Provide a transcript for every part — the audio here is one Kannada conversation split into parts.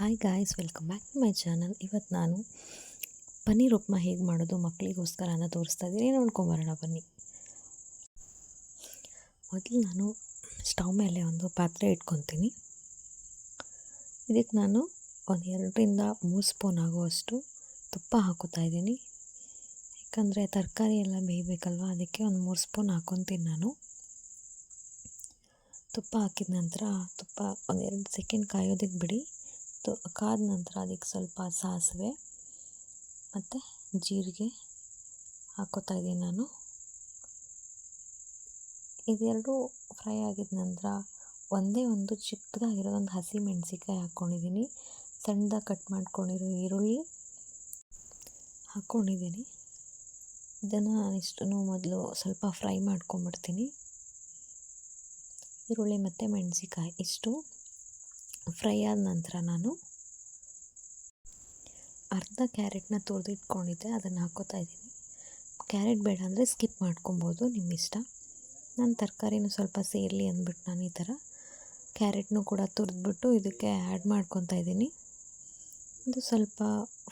Hi guys welcome back to my channel ಇವತ್ತು ನಾನು ಪನ್ನೀರ್ ಉಪ್ಮಾ ಹೇಗೆ ಮಾಡೋದು ಮಕ್ಕಳಿಗೋಸ್ಕರ ಅಂತ ತೋರಿಸ್ತಾ ಇದ್ದೀನಿ. ನೋಡ್ಕೊಂಬರೋಣ, ಬನ್ನಿ. ಮೊದಲು ನಾನು ಸ್ಟವ್ ಮೇಲೆ ಒಂದು ಪಾತ್ರೆ ಇಟ್ಕೊತೀನಿ. ಇದಕ್ಕೆ ನಾನು ಒಂದು ಎರಡರಿಂದ ಮೂರು ಸ್ಪೂನ್ ಆಗುವಷ್ಟು ತುಪ್ಪ ಹಾಕೋತಾ ಇದ್ದೀನಿ. ಯಾಕಂದರೆ ತರಕಾರಿ ಎಲ್ಲ ಬೇಯಬೇಕಲ್ವ, ಅದಕ್ಕೆ ಒಂದು ಮೂರು ಸ್ಪೂನ್ ಹಾಕೊತೀನಿ ನಾನು. ತುಪ್ಪ ಹಾಕಿದ ನಂತರ, ತುಪ್ಪ ಒಂದೆರಡು ಸೆಕೆಂಡ್ ಕಾಯೋದಕ್ಕೆ ಬಿಡಿ. ತು ಕಾದ ನಂತರ ಅದಕ್ಕೆ ಸ್ವಲ್ಪ ಸಾಸಿವೆ ಮತ್ತು ಜೀರಿಗೆ ಹಾಕ್ಕೋತಾ ಇದ್ದೀನಿ ನಾನು. ಇದೆರಡು ಫ್ರೈ ಆಗಿದ ನಂತರ ಒಂದೇ ಒಂದು ಚಿಕ್ಕದಾಗಿರೋ ಒಂದು ಹಸಿ ಮೆಣಸಿಕಾಯಿ ಹಾಕ್ಕೊಂಡಿದ್ದೀನಿ. ಸಣ್ಣದಾಗಿ ಕಟ್ ಮಾಡ್ಕೊಂಡಿರೋ ಈರುಳ್ಳಿ ಹಾಕ್ಕೊಂಡಿದ್ದೀನಿ. ಇದನ್ನು ಇಷ್ಟು ಮೊದಲು ಸ್ವಲ್ಪ ಫ್ರೈ ಮಾಡ್ಕೊಂಬಿಡ್ತೀನಿ. ಈರುಳ್ಳಿ ಮತ್ತು ಮೆಣಸಿಕಾಯಿ ಇಷ್ಟು. ಫ್ರೈ ಆದ ನಂತರ ನಾನು ಅರ್ಧ ಕ್ಯಾರೆಟ್ನ ತುರಿದಿಟ್ಕೊಂಡಿದ್ದೆ ಅದನ್ನು ಹಾಕೋತಾ ಇದ್ದೀನಿ. ಕ್ಯಾರೆಟ್ ಬೇಡ ಅಂದರೆ ಸ್ಕಿಪ್ ಮಾಡ್ಕೊಬೋದು ನಿಮ್ಮ ಇಷ್ಟ. ನಾನು ತರಕಾರಿನೂ ಸ್ವಲ್ಪ ಸೇರಲಿ ಅಂದ್ಬಿಟ್ಟು ನಾನು ಈ ಥರ ಕ್ಯಾರೆಟ್ನೂ ಕೂಡ ತುರಿದ್ಬಿಟ್ಟು ಇದಕ್ಕೆ ಆ್ಯಡ್ ಮಾಡ್ಕೊತಾ ಇದ್ದೀನಿ. ಇದು ಸ್ವಲ್ಪ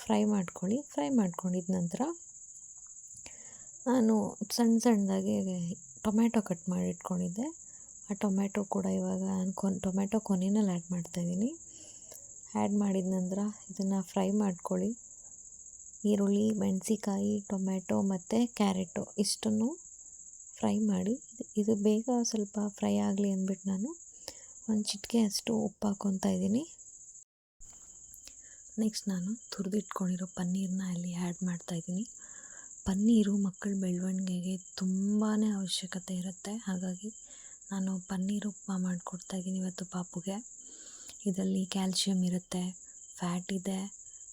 ಫ್ರೈ ಮಾಡ್ಕೊಳ್ಳಿ. ಫ್ರೈ ಮಾಡ್ಕೊಂಡಿದ ನಂತರ ನಾನು ಸಣ್ಣ ಸಣ್ಣದಾಗಿ ಟೊಮ್ಯಾಟೊ ಕಟ್ ಮಾಡಿ ಇಟ್ಕೊಂಡಿದ್ದೆ ಆ ಟೊಮ್ಯಾಟೊ ಕೂಡ ಇವಾಗ ಕೊನ್ ಟೊಮ್ಯಾಟೊ ಕೊನೆಯಲ್ಲಿ ಆ್ಯಡ್ ಮಾಡ್ತಾಯಿದ್ದೀನಿ ಆ್ಯಡ್ ಮಾಡಿದ ನಂತರ ಇದನ್ನು ಫ್ರೈ ಮಾಡ್ಕೊಳ್ಳಿ. ಈರುಳ್ಳಿ ಮೆಣಸಿಕಾಯಿ ಟೊಮ್ಯಾಟೊ ಮತ್ತು ಕ್ಯಾರೆಟು ಇಷ್ಟನ್ನು ಫ್ರೈ ಮಾಡಿ. ಇದು ಬೇಗ ಸ್ವಲ್ಪ ಫ್ರೈ ಆಗಲಿ ಅಂದ್ಬಿಟ್ಟು ನಾನು ಒಂದು ಚಿಟಿಕೆ ಅಷ್ಟು ಉಪ್ಪು ಹಾಕ್ಕೊತಾ ಇದ್ದೀನಿ. ನೆಕ್ಸ್ಟ್ ನಾನು ತುರಿದಿಟ್ಕೊಂಡಿರೋ ಪನ್ನೀರನ್ನ ಅಲ್ಲಿ ಆ್ಯಡ್ ಮಾಡ್ತಾಯಿದ್ದೀನಿ ಪನ್ನೀರು ಮಕ್ಕಳ ಬೆಳವಣಿಗೆಗೆ ತುಂಬಾ ಅವಶ್ಯಕತೆ ಇರುತ್ತೆ. ಹಾಗಾಗಿ ನಾನು ಪನ್ನೀರ್ ಉಪ್ಮಾ ಮಾಡಿಕೊಡ್ತಾಯಿದ್ದೀನಿ ಇವತ್ತು ಪಾಪುಗೆ. ಇದರಲ್ಲಿ ಕ್ಯಾಲ್ಶಿಯಮ್ ಇರುತ್ತೆ, ಫ್ಯಾಟ್ ಇದೆ,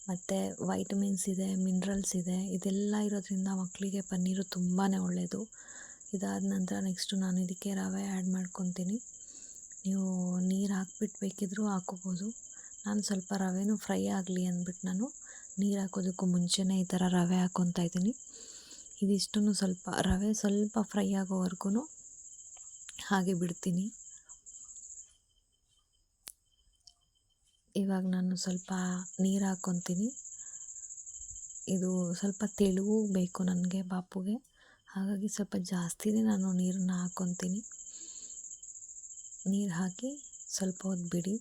ಮತ್ತು ವೈಟಮಿನ್ಸ್ ಇದೆ, ಮಿನ್ರಲ್ಸ್ ಇದೆ. ಇದೆಲ್ಲ ಇರೋದ್ರಿಂದ ಮಕ್ಕಳಿಗೆ ಪನ್ನೀರು ತುಂಬಾ ಒಳ್ಳೆಯದು ಇದಾದ ನಂತರ ನೆಕ್ಸ್ಟು ನಾನು ಇದಕ್ಕೆ ರವೆ ಆ್ಯಡ್ ಮಾಡ್ಕೊತೀನಿ. ನೀವು ನೀರು ಹಾಕ್ಬಿಟ್ಟು ಬೇಕಿದ್ದರೂ ಹಾಕೋಬೋದು ನಾನು ಸ್ವಲ್ಪ ರವೆನೂ ಫ್ರೈ ಆಗಲಿ ಅಂದ್ಬಿಟ್ಟು ನಾನು ನೀರು ಹಾಕೋದಕ್ಕೂ ಮುಂಚೆನೇ ಈ ಥರ ರವೆ ಹಾಕ್ಕೊತಾ ಇದ್ದೀನಿ. ಇದಿಷ್ಟನ್ನು ಸ್ವಲ್ಪ, ರವೆ ಸ್ವಲ್ಪ ಫ್ರೈ ಆಗೋವರೆಗೂ ಹಾಗೆ ಬಿಡ್ತೀನಿ. ಇವಾಗ ನಾನು ಸ್ವಲ್ಪ ನೀರು ಹಾಕ್ಕೊತೀನಿ ಇದು ಸ್ವಲ್ಪ ತೆಳುವು ಬೇಕು ನನಗೆ ಬಾಪುಗೆ. ಹಾಗಾಗಿ ಸ್ವಲ್ಪ ಜಾಸ್ತಿನೇ ನಾನು ನೀರನ್ನ ಹಾಕ್ಕೊತೀನಿ ನೀರು ಹಾಕಿ ಸ್ವಲ್ಪ ಹೊತ್ತು ಬಿಡಿ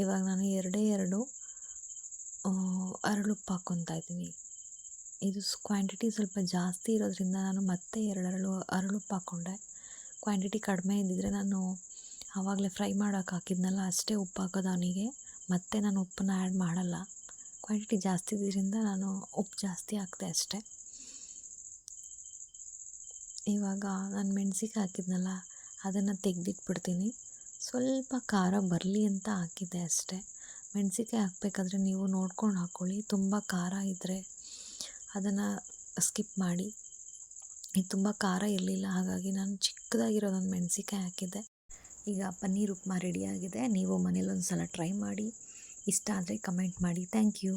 ಇವಾಗ ನಾನು ಎರಡೇ ಎರಡು ಅರಳುಪ್ಪು ಹಾಕ್ಕೊತಾ ಇದ್ದೀನಿ. ಇದು ಕ್ವಾಂಟಿಟಿ ಸ್ವಲ್ಪ ಜಾಸ್ತಿ ಇರೋದ್ರಿಂದ ನಾನು ಮತ್ತೆ ಎರಡು ಅರಳು ಅರಳುಪ್ಪು ಹಾಕ್ಕೊಂಡೆ ಕ್ವಾಂಟಿಟಿ ಕಡಿಮೆ ಇದ್ದಿದ್ದರೆ ನಾನು ಆವಾಗಲೇ ಫ್ರೈ ಮಾಡೋಕೆ ಹಾಕಿದ್ನಲ್ಲ, ಅಷ್ಟೇ ಉಪ್ಪು ಹಾಕೋದು ಅವನಿಗೆ. ಮತ್ತೆ ನಾನು ಉಪ್ಪನ್ನ ಆ್ಯಡ್ ಮಾಡಲ್ಲ. ಕ್ವಾಂಟಿಟಿ ಜಾಸ್ತಿ ಇದ್ದಿದ್ದರಿಂದ ನಾನು ಉಪ್ಪು ಜಾಸ್ತಿ ಹಾಕಿದೆ ಅಷ್ಟೇ. ಇವಾಗ ನಾನು ಮೆಣಸಿಗೆ ಹಾಕಿದ್ನಲ್ಲ, ಅದನ್ನು ತೆಗೆದಿಟ್ಬಿಡ್ತೀನಿ. ಸ್ವಲ್ಪ ಖಾರ ಬರಲಿ ಅಂತ ಹಾಕಿದ್ದೆ ಅಷ್ಟೇ. ಮೆಣಸಿಕಾಯಿ ಹಾಕಬೇಕಾದ್ರೆ ನೀವು ನೋಡ್ಕೊಂಡು ಹಾಕ್ಕೊಳ್ಳಿ ತುಂಬ ಖಾರ ಇದ್ದರೆ ಅದನ್ನು ಸ್ಕಿಪ್ ಮಾಡಿ. ಇದು ತುಂಬ ಖಾರ ಇರಲಿಲ್ಲ, ಹಾಗಾಗಿ ನಾನು ಚಿಕ್ಕದಾಗಿರೋದೊಂದು ಮೆಣಸಿಕಾಯಿ ಹಾಕಿದ್ದೆ. ಈಗ ಪನ್ನೀರ್ ಉಪ್ಮಾ ರೆಡಿಯಾಗಿದೆ ನೀವು ಮನೇಲಿ ಒಂದು ಸಲ ಟ್ರೈ ಮಾಡಿ. ಇಷ್ಟ ಆದರೆ ಕಮೆಂಟ್ ಮಾಡಿ. Thank you